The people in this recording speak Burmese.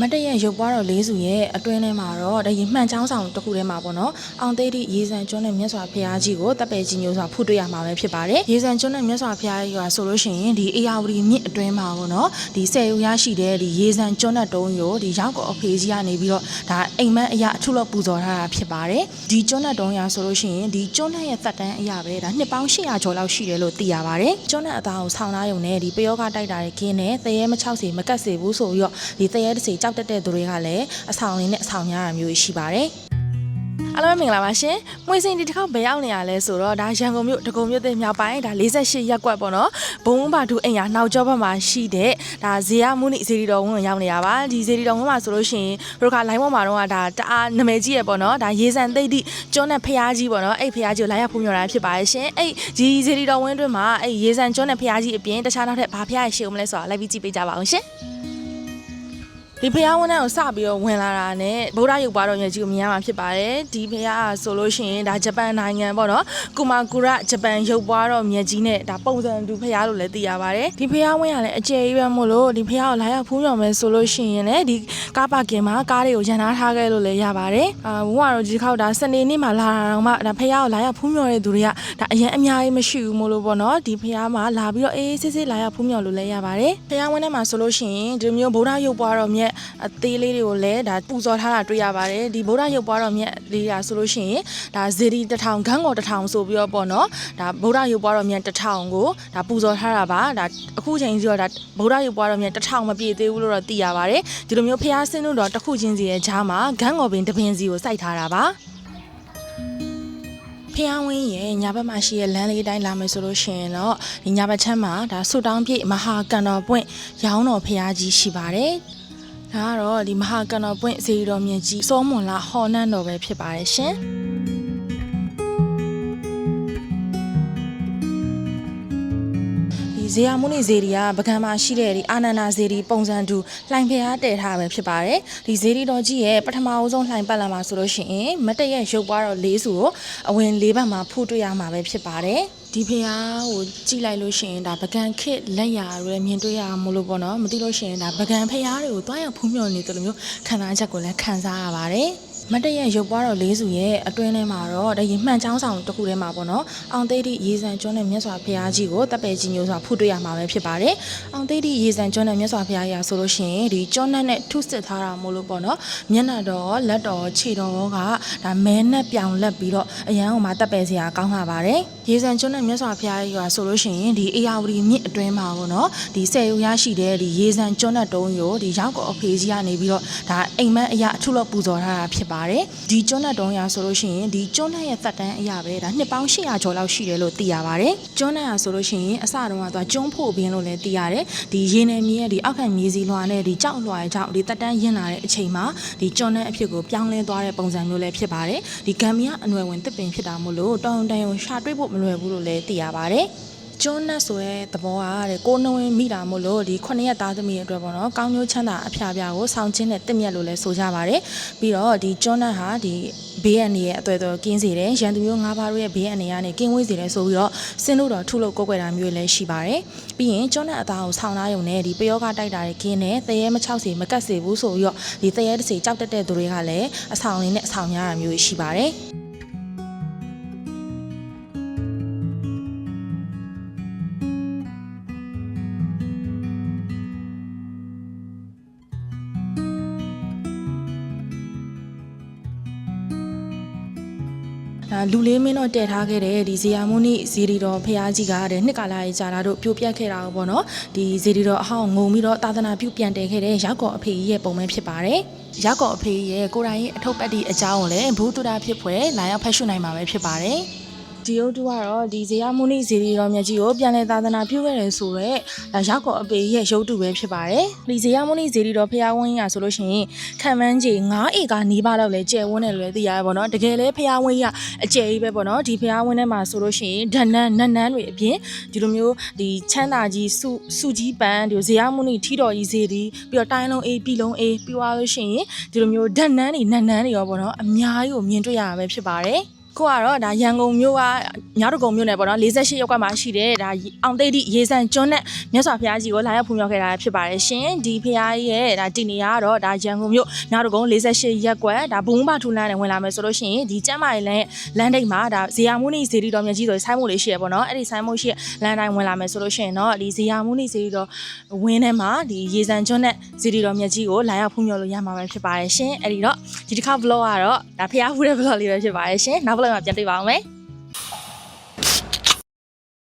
မတ်တရဲ့ရုပ်ပွားတော်လေးစုရဲ့အတွင်းထဲမှာတော့ဒါရေမှန်ချောင်းဆောင်တစ်ခုထဲမှာပေါ့နော်အောင်သေးတိရေစံကျွန်းနဲ့မြတ်စွာဘုရားကြီးကိုတပ်ပယ်ကြီးမျိုးစွာဖုတွေ့ရမှာပဲဖြစ်ပါတယ်ရေစံကျွန်းနဲ့မြတ်စွာဘုရားကြီးကဆိုလို့ရှိရင်ဒီအေယာဝတီမြစ်အတွင်းမှာပေါ့နော်ဒီဆယ်ယူရရှိတဲ့ဒီရေစံကျွန်းနဲ့တုံးရိုဒီရောက်ကောအဖေကြီးကနေပြီးတော့ဒါအိမ်မက်အရာအထုလို့ပူဇော်ထားတာဖြစ်ပါတယ်ဒီကျွန်းနဲ့တုံးရဆိုလို့ရှိရင်ဒီကျွန်းနဲ့ရဲ့သက်တမ်းအရာပဲဒါနှစ်ပေါင်း800ကျော်လောက်ရှိတယ်လို့သိရပါတယ်ကျွန်းနဲ့အသားကိုဆောင်းသားယုံနဲ့ဒီပယောကတိုက်တာတွေခင်းနဲ့သရဲမချောက်စီမကတ်စေဘူးဆိုပြီးတော့ဒီသရဲတစ်စီကြောက်တက်တဲ့သူတွေကလည်းအဆောင်လေးနဲ့အဆောင်များတာမျိုးရှိပါတယ်အားလုံးပဲမင်္ဂလာပါရှင်။မွေစင်ဒီတစ်ခေါက်ဘယ်ရောက်နေရလဲဆိုတော့ဒါရန်ကုန်မြို့ဒဂုံမြို့တဲ့မြောက်ပိုင်းဒါ48ရပ်ကွက်ပေါ့နော်။ဘုံဘာဒူအိမ်ယာနောက်ကျောဘက်မှာရှိတဲ့ဒါဇေယမုနိဇေဒီတော်ဝင်းကိုရောက်နေရပါ။ဒီဇေဒီတော်ဝင်းမှာဆိုလို့ရှိရင်တို့ခါလိုင်းပေါ်မှာတော့ဒါတအားနာမည်ကြီးရပေါ့နော်။ဒါရေစံသိမ့်တိကျွန်းနဲ့ဖျားကြီးပေါ့နော်။အဲ့ဖျားကြီးကိုလာရောက်ဖူးမြော်တာဖြစ်ပါရဲ့ရှင်။အဲ့ဒီဇေဒီတော်ဝင်းအတွင်းမှာအဲ့ရေစံကျွန်းနဲ့ဖျားကြီးအပြင်တခြားနောက်ထပ်ဘာဖျားရရှိဦးမလဲဆိုတာလိုက်ပြီးကြည့်ပေးကြပါအောင်ရှင်။ ဒီဖះဝန်ထမ်းကိုစပြီးတော့ဝင်လာတာနဲ့ဗုဒ္ဓရုပ်ပွားတော်မြတ်ကြီးကိုမြင်ရမှာဖြစ်ပါတယ်ဒီဖះကဆိုလို့ရှိရင်ဒါဂျပန်နိုင်ငံပေါ့နော်ကူမာကူရဂျပန်ရုပ်ပွားတော်မြတ်ကြီးနဲ့ဒါပုံစံတူဖះလို့လည်းသိရပါတယ်ဒီဖះဝန်ကလည်းအကျယ်ကြီးပဲမို့လို့ဒီဖះကိုလာရောက်ဖူးမြော်မယ်ဆိုလို့ရှိရင်လည်းဒီကားပါကင်မှာကားတွေကိုရန်နာထားခဲ့လို့လည်းရပါတယ်အာဘုံကတော့ဒီခေါက်ဒါစနေနေ့မှာလာတာတော့မှဒါဖះကိုလာရောက်ဖူးမြော်တဲ့သူတွေကဒါအရင်အများကြီးမရှိဘူးမို့လို့ပေါ့နော်ဒီဖះမှာလာပြီးတော့အေးစစ်စစ်လာရောက်ဖူးမြော်လို့လည်းရပါတယ်ဖះဝန်ထဲမှာဆိုလို့ရှိရင်ဒီလိုမျိုးဗုဒ္ဓရုပ်ပွားတော်မြတ်အသေးလေးတွေကိုလည်းဒါပူဇော်ထားတာတွေ့ရပါတယ်ဒီဗုဒ္ဓရုပ်ပွားတော်မြတ်လေးရာဆိုလို့ရှိရင်ဒါဇေဒီတစ်ထောင်ခန်းကောတစ်ထောင်ဆိုပြီးတော့ပေါ့နော်ဒါဗုဒ္ဓရုပ်ပွားတော်မြတ်တစ်ထောင်ကိုဒါပူဇော်ထားတာပါဒါအခုချိန်ကြီးတော့ဒါဗုဒ္ဓရုပ်ပွားတော်မြတ်တစ်ထောင်မပြည့်သေးဘူးလို့တော့သိရပါတယ်ဒီလိုမျိုးဖျားဆင်းလို့တော့တစ်ခုချင်းစီရဲ့ဂျားမှာခန်းကောပင်တစ်ပင်စီကိုစိုက်ထားတာပါဖျားဝင်းရဲ့ညာဘက်မှာရှိတဲ့လမ်းလေးတိုင်းလာမယ်ဆိုလို့ရှိရင်တော့ဒီညာဘက်ချမ်းမှာဒါဆူတောင်းပြည့်မဟာကန်တော်ပွင့်ရောင်းတော်ဖျားကြီးရှိပါတယ်။ ဒါကတော့ဒီမဟာကန်တော်ပွင့်ဇေယျတော်မြင့်ကြီးစောမွန်လာဟော်နန်းတော်ပဲဖြစ်ပါတယ်ရှင်။ဒီဇေယျမုနိဇေဒီကပကံမှာရှိတဲ့ဒီအာနန္ဒာဇေဒီပုံစံတူလှိုင်ဖျားတည်ထားပဲဖြစ်ပါတယ်။ဒီဇေဒီတော်ကြီးရဲ့ပထမအဦးဆုံးလှိုင်ပတ်လာမှာဆိုလို့ရှိရင်မတရက်ရုပ်ပွားတော်လေးစုကိုအဝင်လေးဘက်မှာဖူးတွေ့ရမှာပဲဖြစ်ပါတယ်။ ဒီဖျားကိုကြည့်လိုက်လို့ရှိရင်ဒါပကံခစ်လက်ရာတွေမြင်တွေ့ရမှာလို့ပေါ့နော်မသိလို့ရှိရင်ဒါပကံဖျားတွေကိုတွားရောက်ဖူးမြော်နေတယ်လို့မျိုးခံစားချက်ကိုလည်းခံစားရပါတယ် မတ်တရဲ့ရုပ်ပွားတော်လေးစုရဲ့အတွင်းထဲမှာတော့ဒါရေမှန်ချောင်းဆောင်တစ်ခုထဲမှာပေါ့နော်အောင်သေးတိရေစံကျွန်းနဲ့မြတ်စွာဘုရားကြီးကိုတပ်ပယ်ကြီးမျိုးစွာဖုတွေ့ရမှာပဲဖြစ်ပါတယ်အောင်သေးတိရေစံကျွန်းနဲ့မြတ်စွာဘုရားကြီးဆိုလို့ရှိရင်ဒီကျွန်းနဲ့နဲ့ထုစစ်ထားတာမို့လို့ပေါ့နော်မျက်နှာတော်လက်တော်ခြေတော်ကဒါမဲနဲ့ပြောင်လက်ပြီးတော့အရန်ဟိုမှာတပ်ပယ်စရာကောင်းလာပါတယ်ရေစံကျွန်းနဲ့မြတ်စွာဘုရားကြီးကဆိုလို့ရှိရင်ဒီအေယာဝတီမြစ်အတွင်းမှာပေါ့နော်ဒီဆယ်ယူရရှိတဲ့ဒီရေစံကျွန်းနဲ့တုံးရိုဒီရောက်ကောအဖေကြီးကနေပြီးတော့ဒါအိမ်မက်အရာအထုလို့ပူဇော်ထားတာဖြစ်ပါတယ်ဒီကျွန်းနဲ့တုံးရဆိုလို့ရှိရင်ဒီကျွန်းနဲ့ရဲ့သက်တမ်းအရာပဲဒါနှစ်ပေါင်း800ကျော်လောက်ရှိတယ်လို့သိရပါတယ်ကျွန်းနဲ့ရဆိုလို့ရှိရင်အစတုန်းကသူကကျွန်းဖို့ဘင်းလို့လည်းသိရတယ်ဒီရေနယ်မြေရဲ့ဒီအောက်ခံမြေစီလွှာနဲ့ဒီကြောက်လွှာရဲ့ကြောင့်ဒီသက်တမ်းရင်းလာတဲ့အချိန်မှာဒီကျွန်းနဲ့အဖြစ်ကိုပြောင်းလဲသွားတဲ့ပုံစံမျိုးလည်းဖြစ်ပါတယ်ဒီဂမ်ဘီယာအနွယ်ဝင်တစ်ပင်ဖြစ်တာမို့လို့တောင်တန်ရုံရှာတွေ့ဖို့မလွယ်ဘူးလို့လည်းသိရပါတယ် ကျွန်းနဲ့ဆိုရဲသဘောကတဲ့ကိုနဝင်းမိတာမို့လို့ဒီခုနှစ်ရက်သားသမီးရဲ့အတွက်ပေါ့နော်ကောင်းကျိုးချမ်းသာအဖျားဖျားကိုဆောင်းချင်းနဲ့တစ်မြက်လို့လည်းဆိုကြပါတယ်ပြီးတော့ဒီကျွန်းနဲ့ဟာဒီဘေးအန္တရာယ်အသွယ်သွယ်ကင်းစေတယ်ရန်သူမျိုးငါးပါးတို့ရဲ့ဘေးအန္တရာယ်ကနေကင်းဝေးစေတယ်ဆိုပြီးတော့စင်းလို့တော့ထုလို့ကိုက်ွယ်တာမျိုးလည်းရှိပါတယ်ပြီးရင်ကျွန်းနဲ့အသားကိုဆောင်းသားယုံနဲ့ဒီပယောကတိုက်တာတွေကင်းနဲ့သရဲမချောက်စေမကတ်စေဘူးဆိုပြီးတော့ဒီသရဲတစ်စီကြောက်တက်တဲ့သူတွေကလည်းအဆောင်လေးနဲ့အဆောင်များတာမျိုးရှိပါတယ် လူလေးမင်းတော့တည်ထားခဲ့တဲ့ဒီဇေယမုနိဇေဒီတော်ဖရာကြီးကတဲ့နှစ်ကာလရေးကြာလာတို့ပြိုပြက်ခဲ့တာပေါ့နော်ဒီဇေဒီတော်အဟောင်းငုံပြီးတော့သာသနာပြုပြန်တည်ခဲ့တဲ့ရောက်ကော်အဖေကြီးရဲ့ပုံပဲဖြစ်ပါတယ်ရောက်ကော်အဖေကြီးရဲ့ကိုယ်တိုင်ရဲ့အထုပ်ပတ်ဒီအကြောင်းကိုလည်းဘူးတုဒဖြစ်ဖွယ်လာရောက်ဖတ်ရှုနိုင်မှာပဲဖြစ်ပါတယ် ဒီယုတ်တူကတော့ဒီဇေယမုနိဇေဒီတော်မြတ်ကြီးကိုပြန်လည်သာသနာပြုခဲ့တယ်ဆိုတော့ရောက်ကော်အဖေကြီးရဲ့ရုပ်တုပဲဖြစ်ပါတယ်ဒီဇေယမုနိဇေဒီတော်ဖရာဝင်းကြီးကဆိုလို့ရှိရင်ခံမန်းကြီး9ဧကနီးပါးလောက်လဲကျယ်ဝန်းတယ်လို့လည်းသိရတယ်ပေါ့နော်တကယ်လဲဖရာဝင်းကြီးကအကျယ်ကြီးပဲပေါ့နော်ဒီဖရာဝင်းထဲမှာဆိုလို့ရှိရင်ဒဏ္ဍန်နန်းနန်းတွေအပြင်ဒီလိုမျိုးဒီချမ်းသာကြီးစုစုကြီးပန်းဒီဇေယမုနိထီတော်ကြီးဇေဒီပြီးတော့တိုင်းလုံးအေးပြည်လုံးအေးပြီးသွားလို့ရှိရင်ဒီလိုမျိုးဒဏ္ဍန်တွေနန်းနန်းတွေရောပေါ့နော်အများကြီးကိုမြင်တွေ့ရတာပဲဖြစ်ပါတယ် ခုကတော့ဒါရန်ကုန်မြို့ကမြောက်တကုံမြို့နယ်ပေါ့နော်48ရပ်ကွက်မှာရှိတဲ့ဒါအောင်သိတိရေစံကျွန်းနဲ့မြတ်စွာဘုရားကြီးကိုလာရောက်ဖူးမြော်ခဲ့တာဖြစ်ပါတယ်ရှင်ဒီဘုရားကြီးရဲ့ဒါတည်နေရကတော့ဒါရန်ကုန်မြို့မြောက်တကုံ48ရပ်ကွက်ဒါဘုံမထူလန်းနဲ့ဝင်လာမယ်ဆိုလို့ရှိရင်ဒီကျမ်းမာရေးလမ်းလမ်းတိတ်မှာဒါဇေယမုနိဇေဒီတော်မြတ်ကြီးဆိုဆိုင်းမို့လေးရှိရပေါ့နော်အဲ့ဒီဆိုင်းမို့ရှိလမ်းတိုင်းဝင်လာမယ်ဆိုလို့ရှိရင်တော့ဒီဇေယမုနိဇေဒီတော်ဝင်းထဲမှာဒီရေစံကျွန်းနဲ့ဇေဒီတော်မြတ်ကြီးကိုလာရောက်ဖူးမြော်လို့ရမှာပဲဖြစ်ပါတယ်ရှင်အဲ့ဒီတော့ဒီတစ်ခါ vlog ကတော့ဒါဖျားဖူးတဲ့ vlog လေးပဲဖြစ်ပါတယ်ရှင်နောက် vlog မှာပြန်တွေ့ပါအောင်မယ်